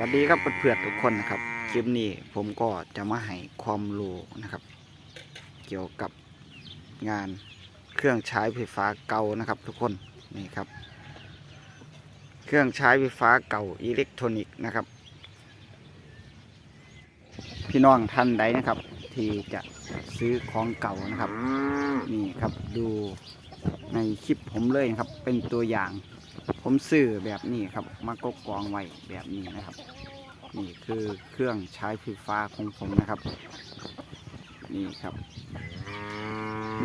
วัสดีครับเพื่อนๆทุกคนนะครับคลิปนี้ผมก็จะมาให้ความรู้นะครับ เกี่ยวกับงานเครื่องใช้ไฟฟ้าเก่านะครับ ทุกคนนี่ครับ เครื่องใช้ไฟฟ้าเก่าอิเล็กทรอนิกส์นะครับ พี่น้องท่านใดนะครับ ที่จะซื้อของเก่านะครับ นี่ครับดูในคลิปผมเลยนะครับ เป็นตัวอย่าง ผมซื้อแบบนี้ครับ มากกกองไว้แบบนี้นะครับ นี่คือเครื่องใช้ไฟฟ้าของผมนะครับ นี่ครับ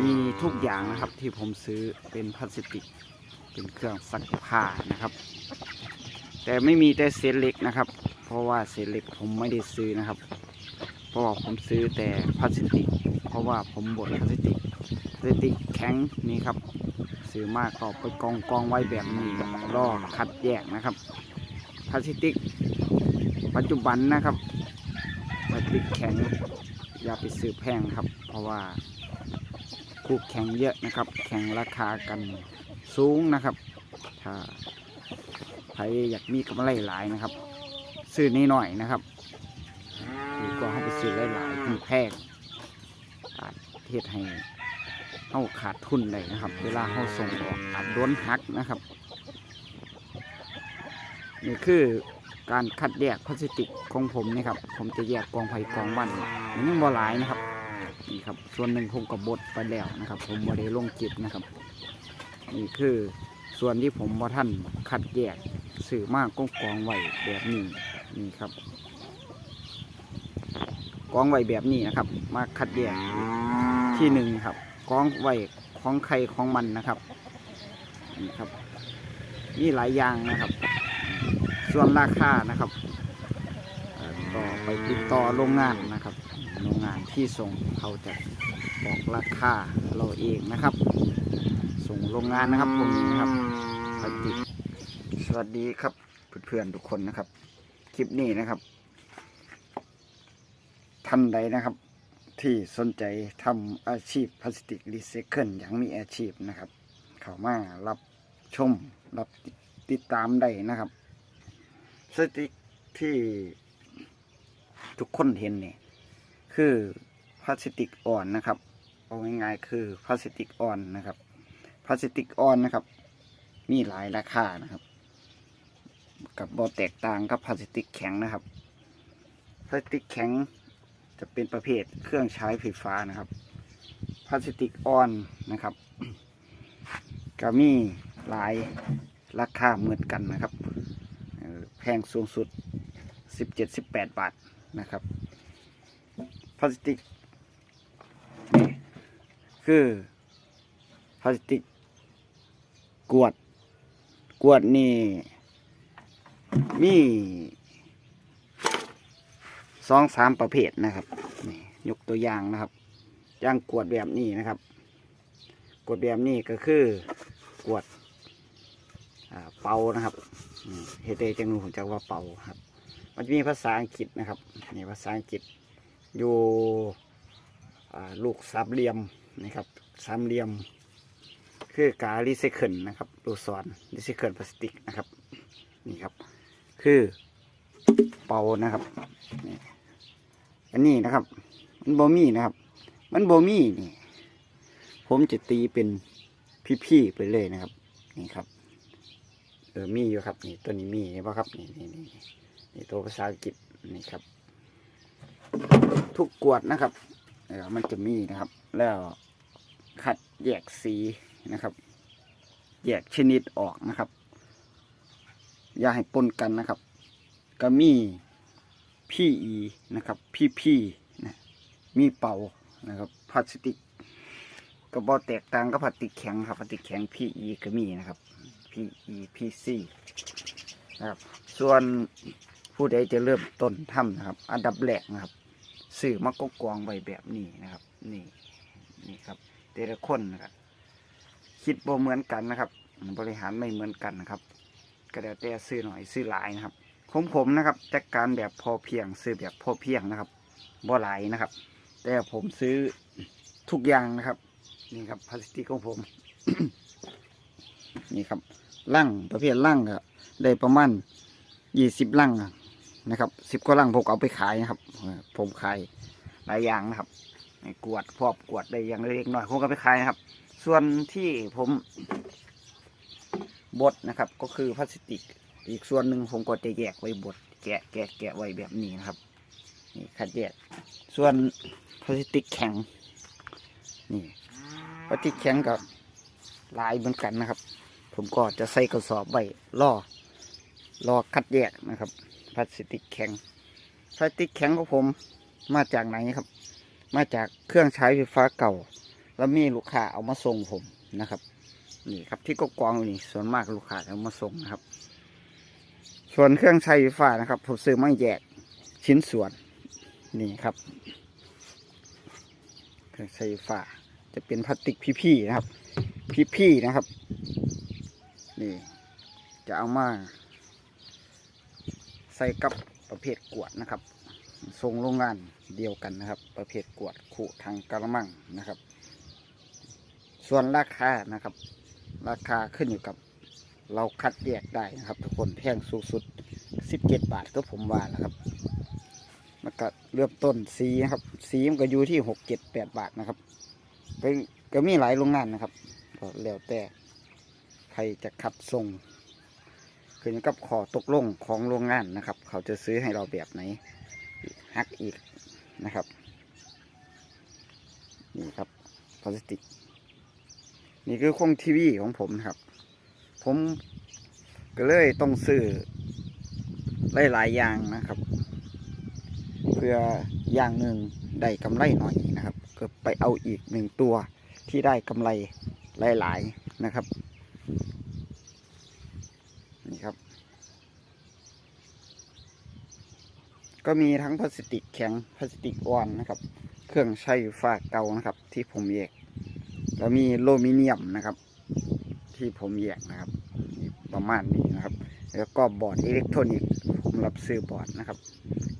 มีทุกอย่างนะครับที่ผมซื้อเป็นพลาสติก เป็นเครื่องซักผ้านะครับ แต่ไม่มีแต่เศษเหล็กนะครับ เพราะว่าเศษเหล็กผมไม่ได้ซื้อนะครับ เพราะว่าผมซื้อแต่พลาสติก เพราะว่าผมบดพลาสติกพลาสติกแข็งนี่ครับ ซื้อมากก็ไปกองกองไว้แบบนี้รอคัดแยกนะครับพลาสติก ปัจจุบันนะครับพลาสติกแข็งอย่าไปซื้อแพงครับ เพราะว่าคู่แข่งเยอะนะครับ แข่งราคากันสูงนะครับ ถ้าใครอยากมีกำไรหลายนะครับ ซื้อนิดหน่อยๆนะครับดีกว่าเขาไปซื้อหลายๆที่แพงอาจเทศให้ เขาขาดทุนเลยนะครับ เวลาเขาส่งออกอาจโดนหักนะครับ นี่คือการคัดแยกพลาสติกของผมนี่ครับ ผมจะแยกกองไผ่กองวันมันยังบ่หลายนะครับนี่ครับ ส่วนหนึ่งผมกับบดไปแล้วนะครับ ผมบ่ได้ลงจิตนะครับ นี่คือส่วนที่ผมบ่ท่านคัดแยกสื่อมากกองกองไว้แบบนี้นี่ครับกองไว้แบบนี้นะครับ มาคัดแยกที่หนึ่งครับ กองไว้ของใครของมันนะครับนี่ครับมีหลายอย่างนะครับ ส่วนราคานะครับเอ่อก็ไปติดต่อโรงงานนะครับ โรงงานที่ส่งเขาจะบอกราคาเราเองนะครับ ส่งโรงงานนะครับพวกนี้นะครับปฏิสวัสดีครับเพื่อนๆทุกคนนะครับ คลิปนี้นะครับท่านใดนะครับ ที่สนใจทำอาชีพพลาสติกรีไซเคิลอย่างมีอาชีพนะครับ เข้ามารับชมรับติดตามได้นะครับสติกที่ทุกคนเห็นเนี่ยคือพลาสติกอ่อนนะครับเอาง่ายๆคือพลาสติกอ่อนนะครับพลาสติกอ่อนนะครับ มีหลายราคานะครับ กับบอแตกต่างกับพลาสติกแข็งนะครับ พลาสติกแข็ง จะเป็นประเภทเครื่องใช้ไฟฟ้านะครับ พลาสติกอ่อนนะครับก็มีหลายราคาเหมือนกันนะครับแพงสูงสุด 17-18 บาทนะครับพลาสติกนี่คือพลาสติกกวด กวดนี่มี สองสามประเภทนะครับนี่ยกตัวอย่างนะครับย่างกวดแบบนี้นะครับ กวดแบบนี้ก็คือกวดเป่านะครับเฮเดจังหูผมจะว่าเป่าครับ มันจะมีภาษาอังกฤษนะครับนี่ภาษาอังกฤษอยู่ลูกสามเหลี่ยมนะครับสามเหลี่ยม คือการรีไซเคิลนะครับตัวสอนรีไซเคิลพลาสติกนะครับนี่ครับ คือเป่านะครับ อันนี้นะครับ มันโบมี่นะครับ มันโบมี่นี่ ผมจะตีเป็นพี่ๆไปเลยนะครับ นี่ครับ เออมีอยู่ครับ นี่ตัวนี้มีเห็นปะครับ นี่นี่นี่นี่ตัวภาษาอังกฤษนี่ครับ ทุกกวดนะครับเออมันจะมีนะครับ แล้วคัดแยกสีนะครับ แยกชนิดออกนะครับ อย่าให้ปนกันนะครับ ก็มี PE นะครับ PP นะมีเป่านะครับพลาสติกก็บอแตกต่างกับพลาสติกแข็งครับพลาสติกแข็ง PE ก็มีนะครับ PE PC นะครับ ส่วนผู้ใดจะเริ่มต้นทำนะครับ อันดับแรกนะครับซื้อมากกองไว้แบบนี้นะครับ นี่นี่ครับแต่ละคนนะครับคิดบ่เหมือนกันนะครับ บริหารไม่เหมือนกันนะครับก็แล้วแต่ซื้อหน่อยซื้อหลายนะครับ ของผมนะครับจัดการแบบพอเพียงซื้อแบบพอเพียงนะครับบ่หลายนะครับ แต่ผมซื้อทุกอย่างนะครับ นี่ครับพลาสติกของผม นี่ครับลั่งประเภทลั่งก็ได้ประมาณยี่สิบลั่งนะครับสิบกว่าลังผมเอาไปขายนะครับ ผมขายหลายอย่างนะครับกวดพอบกวดได้อย่างเล็กๆน้อยผมก็ไปขายนะครับ ส่วนที่ผมบดนะครับ ก็คือพลาสติก อีกส่วนหนึ่งผมก็จะแยกไว้บดแกะแกะแกะไว้แบบนี้นะครับ นี่คัดแยก ส่วนพลาสติกแข็ง นี่พลาสติกแข็งกับลายเหมือนกันนะครับ ผมก็จะใส่กระสอบไว้ล่อรอคัดแยกนะครับ พลาสติกแข็ง พลาสติกแข็งของผมมาจากไหนครับ มาจากเครื่องใช้ไฟฟ้าเก่า แล้วมีลูกค้าเอามาส่งผมนะครับ นี่ครับที่ก็กองอยู่นี่ส่วนมากลูกค้าเอามาส่งนะครับ ส่วนเครื่องใช้ไฟฟ้านะครับผมซื้อมาแยกชิ้นส่วนนี่ครับ เครื่องใช้ไฟฟ้าจะเป็นพลาสติกพี่ๆนะครับ พี่ๆนะครับ นี่ จะเอามาใส่กับประเภทกวดนะครับทรงโรงงานเดียวกันนะครับ ประเภทกวดขู่ทางกระมังนะครับ ส่วนราคานะครับ ราคาขึ้นอยู่กับ เราคัดแยกได้นะครับ ทุกคนแพงสูงสุด 17 บาทก็ผมว่าแล้วครับแล้วก็เริ่มต้นสีนะครับสีมันก็อยู่ที่6 7 8บาทนะครับก็นก็มีหลายโรงงานนะครับก็แล้วแต่ใครจะคัดส่งขึ้นอยู่กับขอตกลงของโรงงานนะครับ เขาจะซื้อให้เราแบบไหนฮักอีกนะครับ นี่ครับพลาสติก นี่คือครงทีวีของผมนะครับ ผมก็เลยต้องซื้อหลายๆอย่างนะครับ เพื่ออย่างหนึ่งได้กำไรหน่อยนะครับ ก็ไปเอาอีกหนึ่งตัวที่ได้กำไรหลาย ๆนะครับนี่ครับ ก็มีทั้งพลาสติกแข็งพลาสติกอ่อนนะครับ เครื่องใช้ไฟฟ้าเก่านะครับ ที่ผมแยกแล้วมีโลมิเนียมนะครับ ที่ผมแยกนะครับ ประมาณนี้นะครับ แล้วก็บอร์ดอิเล็กทรอนิกส์ผมรับซื้อบอร์ดนะครับ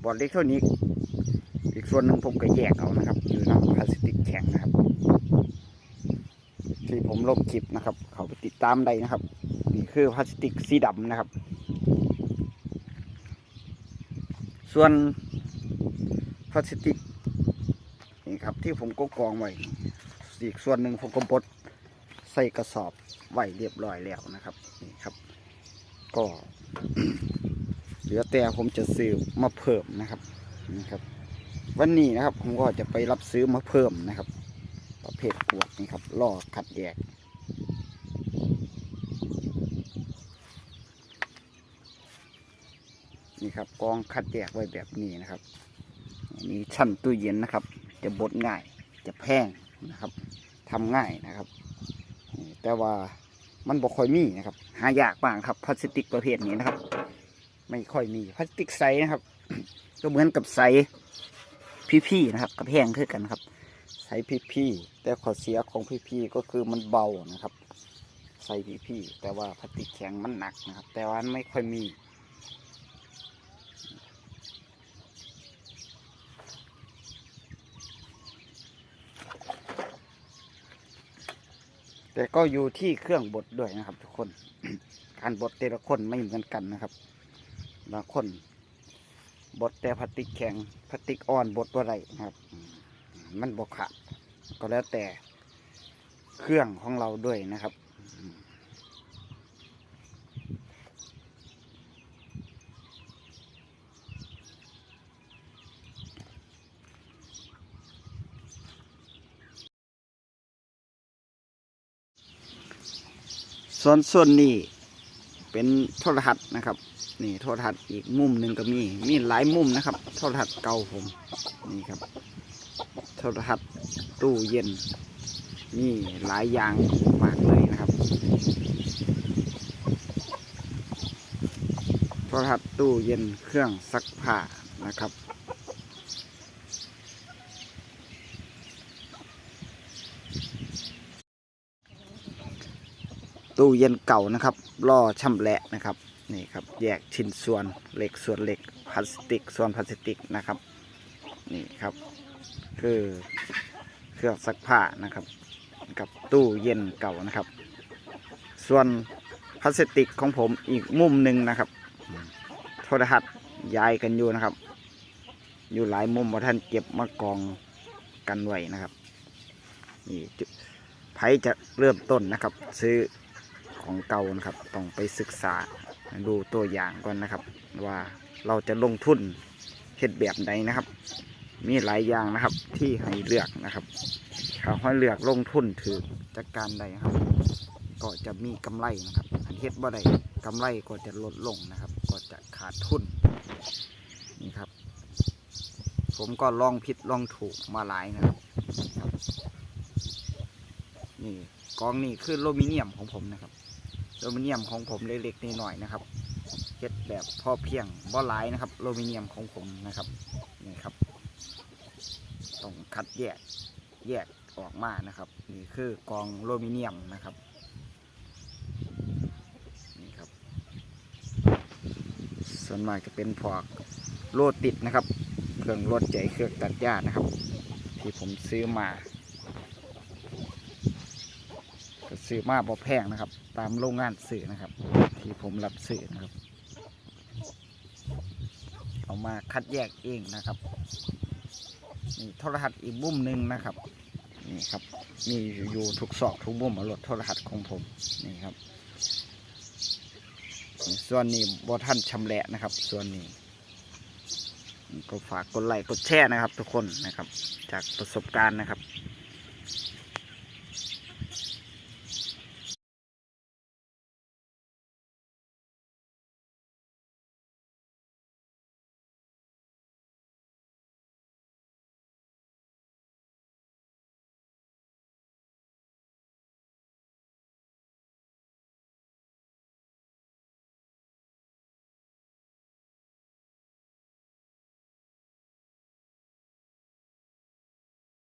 บอร์ดอิเล็กทรอนิกส์อีกส่วนหนึ่งผมก็แยกเอานะครับ อยู่ในพลาสติกแข็งนะครับ ที่ผมลบคลิปนะครับ เขาไปติดตามได้นะครับ นี่คือพลาสติกสีดำนะครับ ส่วนพลาสติกนี่ครับที่ผมก็กองไว้อีกส่วนหนึ่งผมก็บด ใส่กระสอบไว้เรียบร้อยแล้วนะครับนี่ครับ ก็เหลือแต่ผมจะซื้อมาเพิ่มนะครับนี่ครับ วันนี้นะครับผมก็จะไปรับซื้อมาเพิ่มนะครับ ประเภทกวดนี่ครับล่อคัดแยกนี่ครับกองคัดแยกไว้แบบนี้นะครับมีชั้นตู้เย็นนะครับ จะบดง่ายจะแพงนะครับทำง่ายนะครับ แต่ว่ามันบ่ค่อยมีนะครับ หายากบ้างครับพลาสติกประเภทนี้นะครับ ไม่ค่อยมีพลาสติกใสนะครับ ก็เหมือนกับใสพี่ๆนะครับ กับแห้งคือกันครับ ใสพี่ๆแต่ข้อเสียของพี่ๆก็คือมันเบานะครับ ใสพี่ๆแต่ว่าพลาสติกแข็งมันหนักนะครับ แต่ว่านไม่ค่อยมี แต่ก็อยู่ที่เครื่องบดด้วยนะครับ ทุกคน การบดแต่ละคนไม่เหมือนกันนะครับบางคนบดแต่พลาสติกแข็งพลาสติกอ่อนบดว่าไรนะครับมมันบกขาดก็แล้วแต่เครื่องของเราด้วยนะครับ ส่วนส่วนนี้เป็นโทรทัศน์นะครับ นี่โทรทัศน์อีกมุมหนึ่งก็มีมีหลายมุมนะครับ โทรทัศน์เก่าผมนี่ครับ โทรทัศน์ตู้เย็นมีหลายอย่างมากเลยนะครับ โทรทัศน์ตู้เย็นเครื่องซักผ้านะครับ ตู้เย็นเก่านะครับล่อช่ำแหละนะครับนี่ครับแยกชิ้นส่วนเหล็กส่วนเหล็กพลาสติกส่วนพลาสติกนะครับนี่ครับคือเครื่องซักผ้านะครับ กับตู้เย็นเก่านะครับ ส่วนพลาสติกของผมอีกมุมหนึ่งนะครับ โทรทัศน์ย้ายกันอยู่นะครับ อยู่หลายมุมว่าท่านเก็บมากองกันไว้นะครับนี่ไผจะเริ่มต้นนะครับ ซื้อ ของเก่านะครับ ต้องไปศึกษาดูตัวอย่างก่อนนะครับ ว่าเราจะลงทุนเฮ็ดแบบใดนะครับ มีหลายอย่างนะครับที่ให้เลือกนะครับถ้าให้เลือกลงทุนถือจัดการใดครับ ก็จะมีกำไรนะครับอันเฮ็ดบ่ได้กำไรก็จะลดลงนะครับ ก็จะขาดทุนนี่ครับ ผมก็ลองผิดลองถูกมาหลายนะครับนี่กองนี่คือโลมิเนียมของผมนะครับ โลมิเนียมของผมเล็กๆน้อยๆนะครับเฮ็ดแบบพอเพียงบ่หลายนะครับโลมิเนียมของผมนะครับนี่ครับต้องคัดแยกแยกออกมานะครับ นี่คือกองโลมิเนียมนะครับนี่ครับ ส่วนมากจะเป็นพวกโลติดนะครับ เครื่องรถใหญ่เครื่องตัดหญ้านะครับ ที่ผมซื้อมา ก็ซื้อมาบ่แพงนะครับ ตามโรงงานซื้อนะครับ ที่ผมรับซื้อนะครับ เอามาคัดแยกเองนะครับนี่โทรทัศน์อีกบุ้มหนึ่งนะครับนี่ครับมีอยู่ทุกซอกทุกบุ้มรถโทรทัศน์ของผมนี่ครับ ส่วนนี้บอท่านชำแหละนะครับ ส่วนนี้ก็ฝากกดไลค์กดแชร์นะครับ ทุกคนนะครับ จากประสบการณ์นะครับ